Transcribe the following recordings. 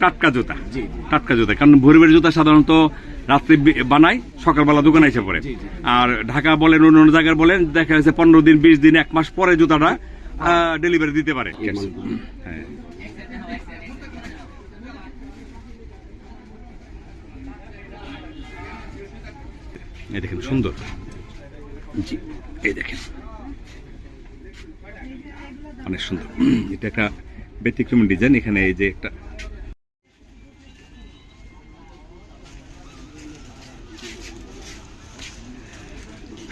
টাটকা জুতা। টাটকা জুতা কারণ ভোরবের জুতা সাধারণত রাত্রে বানায় সকালবেলা দোকানে এসে পড়ে। আর ঢাকা বলেন অন্য অন্য জায়গায় বলেন দেখা যাচ্ছে পনেরো দিন বিশ দিন এক মাস পরে জুতাটা ডেলিভারি দিতে পারে। হ্যাঁ। এই দেখেন সুন্দর। জি। এই দেখেন। অনেক সুন্দর। এটা একটা ব্যতিক্রমী ডিজাইন। এখানে এই যে একটা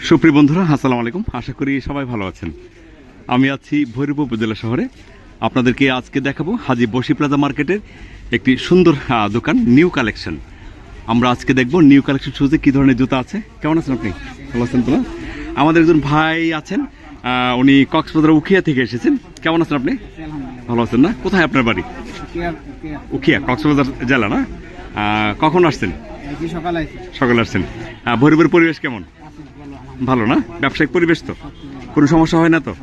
সুপ্রিয় বন্ধুরা আসসালামু আলাইকুম। আশা করি সবাই ভালো আছেন। আমি আছি ভৈরব উপজেলা শহরে। আপনাদেরকে আজকে দেখাবো হাজি বসি প্লাজা মার্কেটের একটি সুন্দর দোকান নিউ কালেকশন। আমরা আজকে দেখব নিউ কালেকশন শুজে কি ধরনের জুতা আছে। কেমন আছেন আপনি? ভালো আছেন তো আমাদের একজন ভাই আছেন উনি কক্সবাজার উখিয়া থেকে এসেছেন। কেমন আছেন আপনি? ভালো আছেন না? কোথায় আপনার বাড়ি? উখিয়া কক্সবাজার জেলা না? কখন আসছেন? সকালে সকালে আসছেন। ভৈরবের পরিবেশ কেমন? ভালো না? ব্যবসায়িক পরিবেশ তো। কোনো সমস্যা হয় না তো?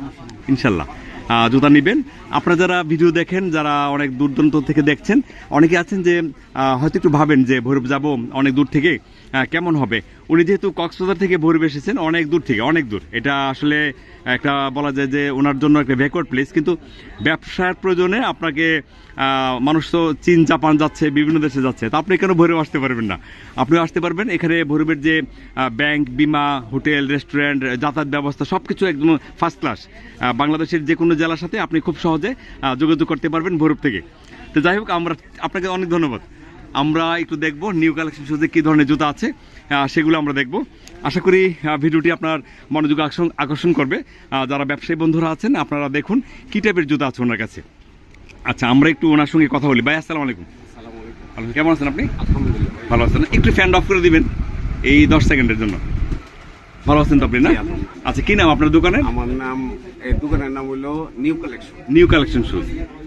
ইনশাল্লাহ। জুতা নিবেন। আপনারা যারা ভিডিও দেখেন, যারা অনেক দূর দূরান্ত থেকে দেখছেন, অনেকে আছেন যে হয়তো একটু ভাবেন যে, ভৈরব যাব অনেক দূর থেকে কেমন হবে? উনি যেহেতু কক্সবাজার থেকে ভৈরব এসেছেন অনেক দূর থেকে, অনেক দূর। এটা আসলে একটা বলা যায় যে ওনার জন্য একটা ব্যাকওয়ার্ড প্লেস কিন্তু ব্যবসার প্রয়োজনে আপনাকে মানুষ তো চীন, জাপান যাচ্ছে, বিভিন্ন দেশে যাচ্ছে। তা আপনি কেন ভৈরব আসতে পারবেন না? আপনিও আসতে পারবেন এখানে ভৈরবের যে ব্যাংক বিমা হোটেল রেস্টুরেন্ট যাতায়াত ব্যবস্থা সব কিছু একদম ফার্স্ট ক্লাস বাংলাদেশের যে কোনো জেলার সাথে আপনি খুব সহজে যোগাযোগ করতে পারবেন ভৈরব থেকে। তো যাই হোক, আমরা আপনাকে অনেক ধন্যবাদ। আমরা একটু দেখব নিউ কালেকশন শুজে কী ধরনের জুতা আছে সেগুলো আমরা দেখব। আশা করি ভিডিওটি আপনার মনোযোগ আকর্ষণ করবে। যারা ব্যবসায়ী বন্ধুরা আছেন আপনারা দেখুন কী টাইপের জুতা আছে ওনার কাছে। আচ্ছা আমরা একটু ওনার সঙ্গে কথা বলি। ভাই আসসালামু আলাইকুম। ভালো কেমন আছেন আপনি? ভালো আছেন একটু ফ্যান অফ করে দিবেন এই দশ সেকেন্ডের জন্য। ভালো আছেন তো আপনি না? আচ্ছা কী নাম আপনার দোকানের? আমার নাম এই দোকানের নাম হলো new collection new collection shoes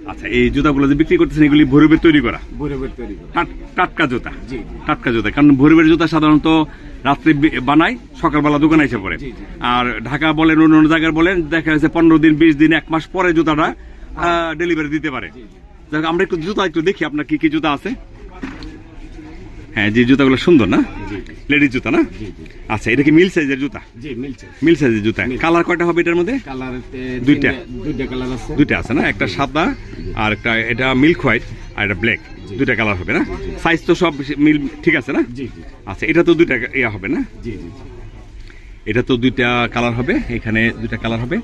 আচ্ছা এই জুতাগুলো যে বিক্রি করতেছেন এগুলি ভৈরবের তৈরি করা? বৈরবের তৈরি করে। টাট- টাটকা জুতা? জি। টাটকা জুতা কারণ ভৈরবের জুতা সাধারণত রাত্রে বি- বানায় সকালবেলা দোকানে এসে পড়ে। আর ঢাকা বলেন অন্য অন্য জায়গায় বলেন দেখা যাচ্ছে পনেরো দিন বিশ দিন এক মাস পরে জুতাটা ডেলিভারি দিতে পারে। আমরা একটু জুতা একটু দেখি আপনার কি কি জুতা আছে? হ্যাঁ যে জুতাগুলো সুন্দর না? লেডিস জুতা না? আচ্ছা এটা কি মিল সাইজের জুতা? মিল সাইজের জুতা। কালার কয়টা হবে এটার মধ্যে? দুইটা। দুইটা আছে। না? একটা সাদা আর একটা এটা মিল্ক হোয়াইট আর এটা ব্ল্যাক দুইটা কালার হবে না? সাইজ তো সব মিল ঠিক আছে না? আচ্ছা এটা তো দুইটা ইয়া হবে না। এটা তো দুইটা কালার হবে এখানে দুইটা কালার হবে।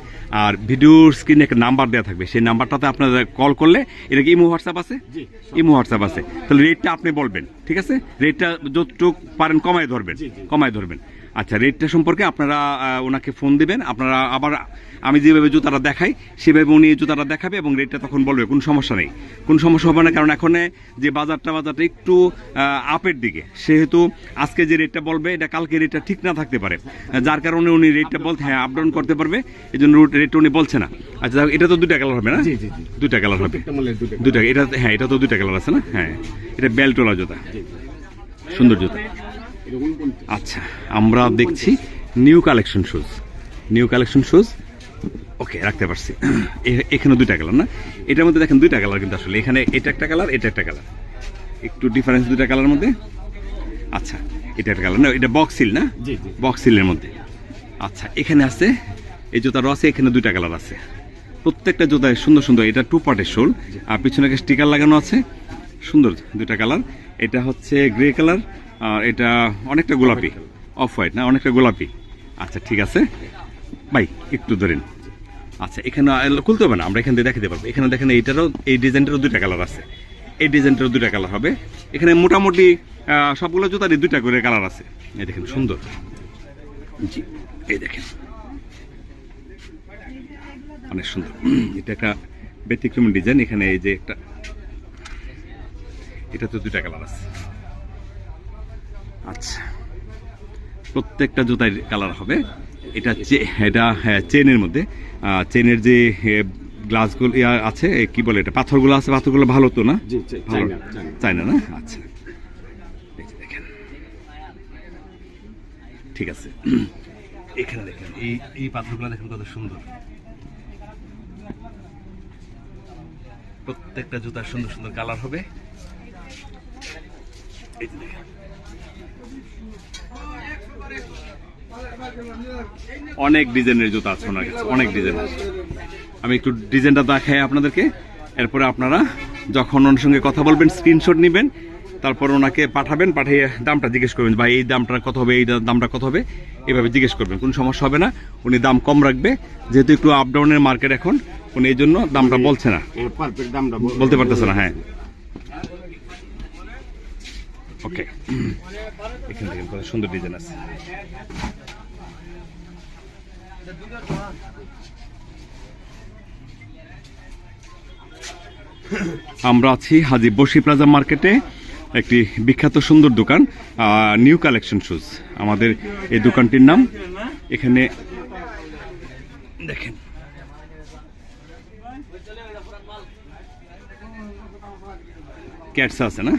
আর ভিডিওর স্ক্রিনে একটা নাম্বার দেওয়া থাকবে সেই নাম্বারটাতে আপনারা কল করলে এটা কি ইমো হোয়াটসঅ্যাপ আছে? ইমো হোয়াটসঅ্যাপ আছে। তাহলে রেটটা আপনি বলবেন ঠিক আছে? রেটটা যতটুক পারেন কমায় ধরবেন। কমায় ধরবেন। আচ্ছা রেটটা সম্পর্কে আপনারা ওনাকে ফোন দেবেন। আপনারা আবার আমি যেভাবে জুতাটা দেখাই সেভাবে উনি জুতাটা দেখাবে এবং রেটটা তখন বলবে কোনো সমস্যা নেই। কোনো সমস্যা হবে না কারণ এখন যে বাজারটা বাজারটা একটু আপের দিকে। সেহেতু আজকে যে রেটটা বলবে এটা কালকে রেটটা ঠিক না থাকতে পারে। যার কারণে উনি রেটটা বলতে হ্যাঁ আপ ডাউন করতে পারবে এই জন্য রেটটা উনি বলছে না। আচ্ছা এটা তো দুইটা কালার হবে না। দুইটা কালার হবে। দুইটা এটা হ্যাঁ এটা তো দুইটা কালার আছে না? হ্যাঁ এটা বেলটোলা জুতা। সুন্দর জুতা। আচ্ছা আমরা দেখছি new collection shoes new collection shoes okay রাখতে পারছি। এখানে দুইটা কালার না? এটার মধ্যে দেখেন দুইটা কালার কিন্তু আসলে। এখানে এটা একটা কালার এটা একটা কালার একটু ডিফারেন্স দুইটা কালার মধ্যে? আচ্ছা এটা একটা কালার না? এটা বক্সিল না? বক্সিলের মধ্যে। আচ্ছা এখানে আছে এই জুতারও আছে এখানে দুইটা কালার আছে। প্রত্যেকটা জুতায় সুন্দর সুন্দর এটা টু পার্টের শোল আর পিছনে একটা স্টিকার লাগানো আছে। সুন্দর দুইটা কালার এটা হচ্ছে গ্রে কালার আর এটা অনেকটা গোলাপি। অফ হোয়াইট না? অনেকটা গোলাপি। আচ্ছা ঠিক আছে। ভাই, একটু ধরেন। আচ্ছা এখানে খুলতে হবে না, আমরা এখান থেকে দেখাতে পারব। এখানে দেখেন, এইটারও, এই ডিজাইনটারও দুইটা কালার আছে। এই ডিজাইনটারও দুইটা কালার হবে। এখানে মোটামুটি সবগুলো জুতারই দুইটা করে কালার আছে। এই দেখেন, সুন্দর। জি, এই দেখেন। অনেক সুন্দর। এটা একটা ব্যতিক্রমী ডিজাইন। এখানে এই যে একটা, এটা তো দুইটা কালার আছে। আচ্ছা। প্রত্যেকটা জুতায় কালার হবে। এটা এটা হ্যাঁ চেনের মধ্যে। চেনের যে গ্লাসগুলো ইয়া আছে কি বলে এটা? পাথরগুলো আছে পাথরগুলো ভালো তো না? জি, চা- ভালো। China, China. চায়না না? আচ্ছা। দেখেন। ঠিক আছে। এখানে দেখেন এই এই পাথরগুলো দেখেন কত সুন্দর। প্রত্যেকটা জুতার সুন্দর সুন্দর কালার হবে। এই দেখেন। অনেক ডিজাইনের জুতা আছে ওনার কাছে অনেক ডিজাইন আমি একটু ডিজাইনটা দেখাই আপনাদেরকে। এরপরে আপনারা যখন ওনার সঙ্গে কথা বলবেন স্ক্রিনশট নেবেন তারপর ওনাকে পাঠাবেন পাঠিয়ে দামটা জিজ্ঞেস করবেন ভাই এই দামটা কত হবে? এই দামটা কত হবে? এভাবে জিজ্ঞেস করবেন কোনো সমস্যা হবে না। উনি দাম কম রাখবে যেহেতু একটু আপ ডাউনের মার্কেট এখন উনি এই জন্য দামটা বলছে না। দামটা বলতে পারতেছে না হ্যাঁ। ওকে এখান থেকে সুন্দর ডিজাইন আছে। আমরা আছি হাজি বসি প্লাজা মার্কেটে একটি বিখ্যাত সুন্দর দোকান নিউ কালেকশন শুজ আমাদের এই দোকানটির নাম এখানে দেখেন। ক্যাটস আছে না?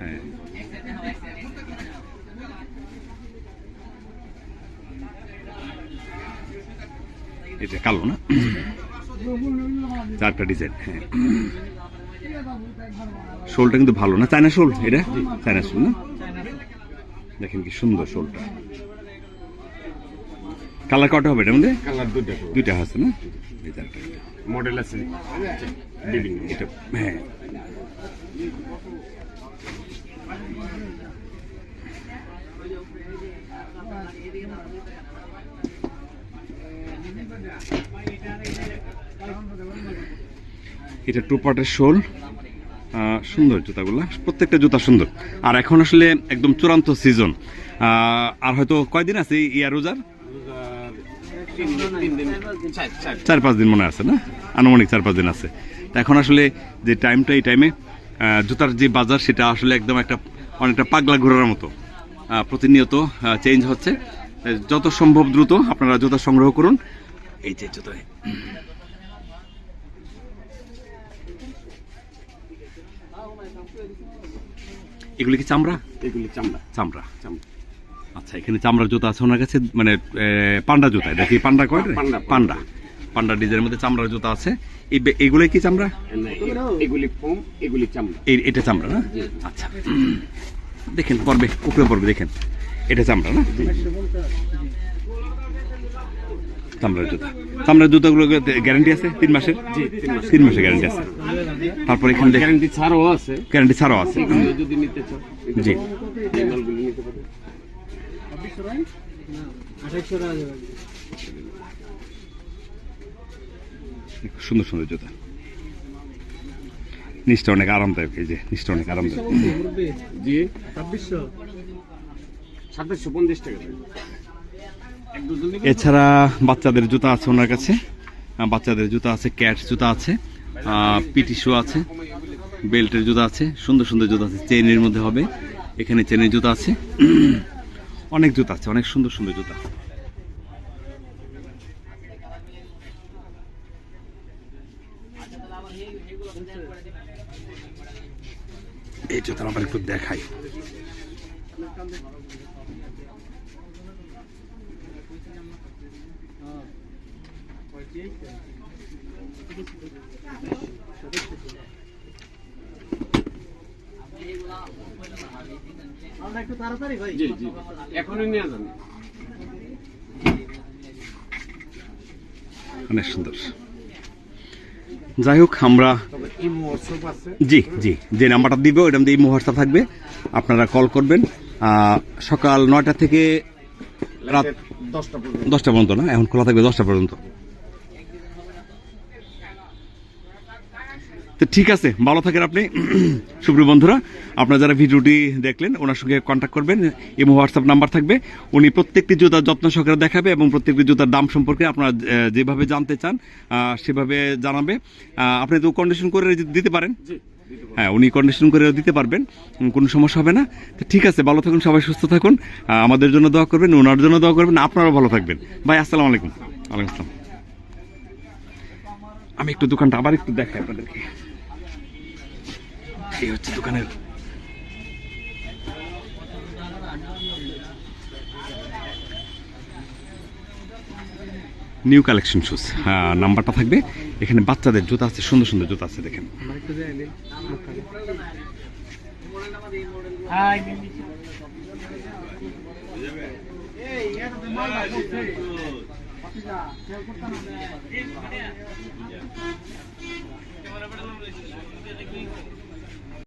হ্যাঁ। এটা কালো না? চারটা ডিজাইন হ্যাঁ। শোলটা কিন্তু ভালো না? চায়না শোল এটা? চায়না শোল না? দেখেন কি সুন্দর শোলটা। কালার কটা হবে এটার মধ্যে? কালার দুইটা দুইটা আছে না? মডেল আছে। এটা হ্যাঁ। এটা টু পার্টের শোল। সুন্দর জুতাগুলো। প্রত্যেকটা জুতা সুন্দর। আর এখন আসলে একদম চূড়ান্ত সিজন আর হয়তো কয়দিন আছে ইয়ার রোজার? চার পাঁচ দিন মনে আছে না? আনুমানিক চার পাঁচ দিন আছে। তা এখন আসলে যে টাইমটা এই টাইমে জুতার যে বাজার, সেটা আসলে একদম একটা অনেকটা পাগলা ঘোরার মতো। প্রতিনিয়ত চেঞ্জ হচ্ছে। যত সম্ভব দ্রুত আপনারা জুতা সংগ্রহ করুন। এই যে জুতা এগুলি কি চামড়া? এগুলি চামড়া। চামড়া। চামড়া। আচ্ছা এখানে চামড়ার জুতা আছে ওনার কাছে মানে পান্ডা জুতা দেখি পান্ডা কয় পান্ডা, পান্ডা। পান্ডা। ডিজাইনের মধ্যে চামড়ার জুতা আছে। এগুলোই কি চামড়া? এগুলি ফোম এগুলি চামড়া। এই এটা চামড়া না? আচ্ছা। দেখেন পড়বে উপরে পড়বে দেখেন। এটা চামড়া না? চামড়ার জুতা। চামড়ার জুতাগুলো গ্যারান্টি আছে তিন মাসের? তিন মাসের। গ্যারান্টি আছে। তারপর এখানে দেখেন গ্যারান্টি ছাড়ও আছে। গ্যারান্টি ছাড়াও আছে। যদি নিতে চাও। জি। সুন্দর সুন্দর জুতা। নিচটা অনেক আরামদায়ক এই যে নিচটা অনেক আরামদায়ক। জি। সাতাশশো পঞ্চাশ টাকা? এছাড়া বাচ্চাদের জুতা আছে ওনার কাছে। বাচ্চাদের জুতা আছে, ক্যাট জুতা আছে পিটি শু আছে, বেল্টের জুতা আছে, সুন্দর সুন্দর জুতা আছে চেনের মধ্যে হবে, এখানে চেনের জুতা আছে। অনেক জুতা আছে, অনেক সুন্দর সুন্দর জুতা। এই জুতা আবার একটু দেখাই। জি জি। এখনই নিয়ে যান। অনেক সুন্দর। যাই হোক আমরা ইমো জি জি যে নাম্বারটা দিব ওইটা এই হোয়াটসঅ্যাপ থাকবে। আপনারা কল করবেন। সকাল নয়টা থেকে রাত রাত দশটা পর্যন্ত। দশটা পর্যন্ত না? এখন খোলা থাকবে দশটা পর্যন্ত। তো ঠিক আছে ভালো থাকেন আপনি। সুপ্রিয় বন্ধুরা আপনারা যারা ভিডিওটি দেখলেন ওনার সঙ্গে কন্ট্যাক্ট করবেন। এবং হোয়াটসঅ্যাপ নাম্বার থাকবে। উনি প্রত্যেকটি জুতার যত্ন সহকারে দেখাবে এবং প্রত্যেকটি জুতার দাম সম্পর্কে আপনারা যেভাবে জানতে চান সেভাবে জানাবে। আপনি তো কন্ডিশন করে দিতে পারেন। হ্যাঁ উনি কন্ডিশন করে দিতে পারবেন। কোনো সমস্যা হবে না। তো ঠিক আছে ভালো থাকুন সবাই সুস্থ থাকুন। আমাদের জন্য দোয়া করবেন ওনার জন্য দোয়া করবেন আপনারাও ভালো থাকবেন। ভাই আসসালামু আলাইকুম। ওয়ালাইকুম আসসালাম। আমি একটু দোকানটা আবার একটু দেখাই আপনাদেরকে। এই হচ্ছে দোকানের নিউ কালেকশন শুজ হ্যাঁ নাম্বারটা থাকবে এখানে বাচ্চাদের জুতা আছে সুন্দর সুন্দর জুতা আছে দেখেন